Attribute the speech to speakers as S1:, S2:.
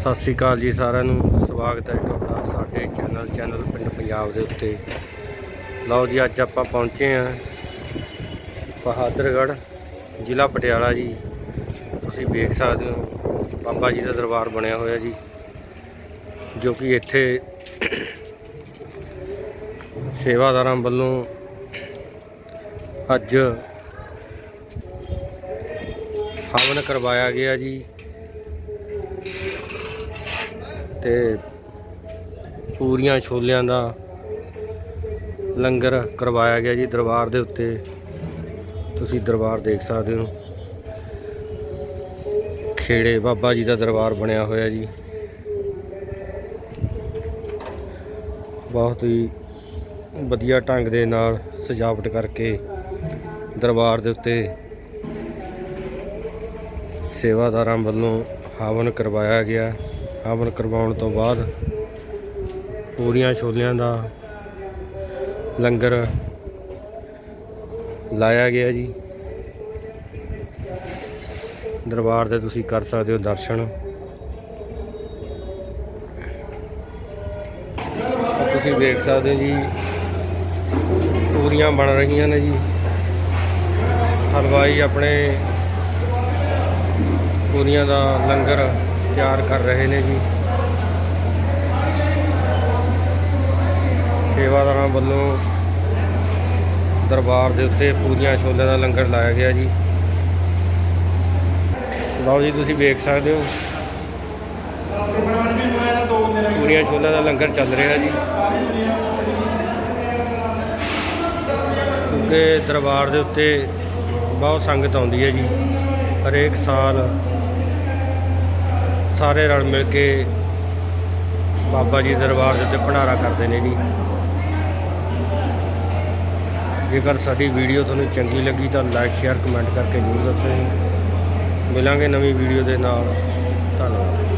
S1: ਸਤਿ ਸ੍ਰੀ ਅਕਾਲ ਜੀ ਸਾਰਿਆਂ ਨੂੰ। ਸਵਾਗਤ ਹੈ ਤੁਹਾਡਾ ਸਾਡੇ ਚੈਨਲ ਚੈਨਲ ਪਿੰਡ ਪੰਜਾਬ ਦੇ ਉੱਤੇ। ਲਓ ਜੀ, ਅੱਜ ਆਪਾਂ ਪਹੁੰਚੇ ਹਾਂ ਬਹਾਦਰਗੜ੍ਹ, ਜ਼ਿਲ੍ਹਾ ਪਟਿਆਲਾ ਜੀ। ਤੁਸੀਂ ਵੇਖ ਸਕਦੇ ਹੋ, ਬਾਬਾ ਜੀ ਦਾ ਦਰਬਾਰ ਬਣਿਆ ਹੋਇਆ ਜੀ, ਜੋ ਕਿ ਇੱਥੇ ਸੇਵਾਦਾਰਾਂ ਵੱਲੋਂ ਅੱਜ ਹਵਨ ਕਰਵਾਇਆ ਗਿਆ ਜੀ। ਤੇ ਪੂਰੀਆਂ ਛੋਲਿਆਂ ਦਾ ਲੰਗਰ ਕਰਵਾਇਆ ਗਿਆ ਜੀ ਦਰਬਾਰ ਦੇ ਉੱਤੇ। ਤੁਸੀਂ ਦਰਬਾਰ ਦੇਖ ਸਕਦੇ ਹੋ। ਖੇੜੇ ਬਾਬਾ ਜੀ ਦਾ ਦਰਬਾਰ ਬਣਿਆ ਹੋਇਆ ਜੀ। ਬਹੁਤ ਹੀ ਵਧੀਆ ਢੰਗ ਦੇ ਨਾਲ ਸਜਾਵਟ ਕਰਕੇ ਦਰਬਾਰ ਦੇ ਉੱਤੇ ਸੇਵਾਦਾਰਾਂ ਵੱਲੋਂ ਹਵਨ ਕਰਵਾਇਆ ਗਿਆ। ਹਵਨ ਕਰਵਾਉਣ ਤੋਂ ਬਾਅਦ ਪੂਰੀਆਂ ਛੋਲਿਆਂ ਦਾ ਲੰਗਰ ਲਾਇਆ ਗਿਆ ਜੀ। ਦਰਬਾਰ ਦੇ ਤੁਸੀਂ ਕਰ ਸਕਦੇ ਹੋ ਦਰਸ਼ਨ। ਤੁਸੀਂ ਵੇਖ ਸਕਦੇ ਹੋ ਜੀ ਪੂਰੀਆਂ ਬਣ ਰਹੀਆਂ ਨੇ ਜੀ। ਹਲਵਾਈ ਆਪਣੇ ਪੂਰੀਆਂ ਦਾ ਲੰਗਰ ਤਿਆਰ ਕਰ ਰਹੇ ਨੇ ਜੀ। ਸੇਵਾਦਾਰਾਂ ਵੱਲੋਂ ਦਰਬਾਰ ਦੇ ਉੱਤੇ ਪੂਰੀਆਂ ਛੋਲਿਆਂ ਦਾ ਲੰਗਰ ਲਾਇਆ ਗਿਆ ਜੀ। ਲਓ ਜੀ, ਤੁਸੀਂ ਵੇਖ ਸਕਦੇ ਹੋ। ਪੂਰੀਆਂ ਛੋਲਿਆਂ ਦਾ ਲੰਗਰ ਚੱਲ ਰਿਹਾ ਜੀ। ਕਿਉਂਕਿ ਦਰਬਾਰ ਦੇ ਉੱਤੇ ਬਹੁਤ ਸੰਗਤ ਆਉਂਦੀ ਹੈ ਜੀ। ਹਰੇਕ ਸਾਲ ਸਾਰੇ ਰਲ ਮਿਲ ਕੇ ਬਾਬਾ ਜੀ ਦਰਬਾਰ ਦੇ ਉੱਤੇ ਭੰਡਾਰਾ ਕਰਦੇ ਨੇ ਜੀ। ਜੇਕਰ ਸਾਡੀ ਵੀਡੀਓ ਤੁਹਾਨੂੰ ਚੰਗੀ ਲੱਗੀ ਤਾਂ ਲਾਈਕ ਸ਼ੇਅਰ ਕਮੈਂਟ ਕਰਕੇ ਜ਼ਰੂਰ ਦੱਸੋ ਜੀ। ਮਿਲਾਂਗੇ ਨਵੀਂ ਵੀਡੀਓ ਦੇ ਨਾਲ। ਧੰਨਵਾਦ।